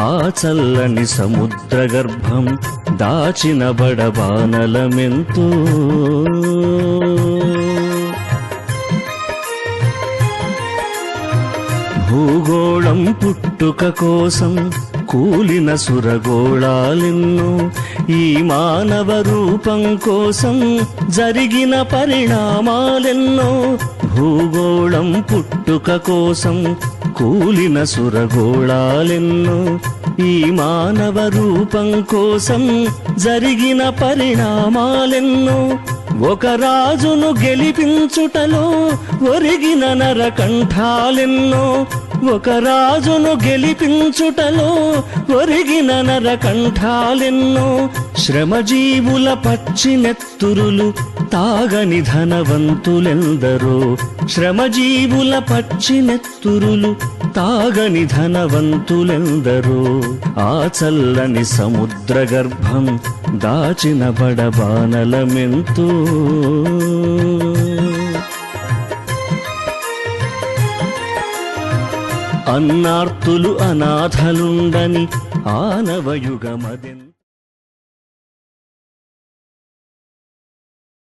ఆ చల్లని సముద్ర గర్భం దాచిన బడబానలమెంతో. భూగోళం పుట్టుక కోసం కూలిన సురగోళాలెన్నో ఈ మానవ రూపం కోసం జరిగిన పరిణామాలెన్నో. భూగోళం పుట్టుక కోసం కూలిన సురగోళాలెన్నో ఈ మానవ రూపం కోసం జరిగిన పరిణామాలెన్నో ఒక రాజును గెలిపించుటలో ఒరిగిన నరకంఠాలెన్నో. ఒక రాజును గెలిపించుటలో ఒరిగిన నరకంఠాలెన్నో. శ్రమజీవుల పచ్చినెత్తురులు తాగని ధనవంతులెందరో. శ్రమజీవుల పచ్చినెత్తురులు తాగని ధనవంతులెందరో. ఆ చల్లని సముద్ర గర్భం దాచిన బడబానలమెంతో. అన్నార్తులు అనాథలుండని ఆనవయుగమదెన్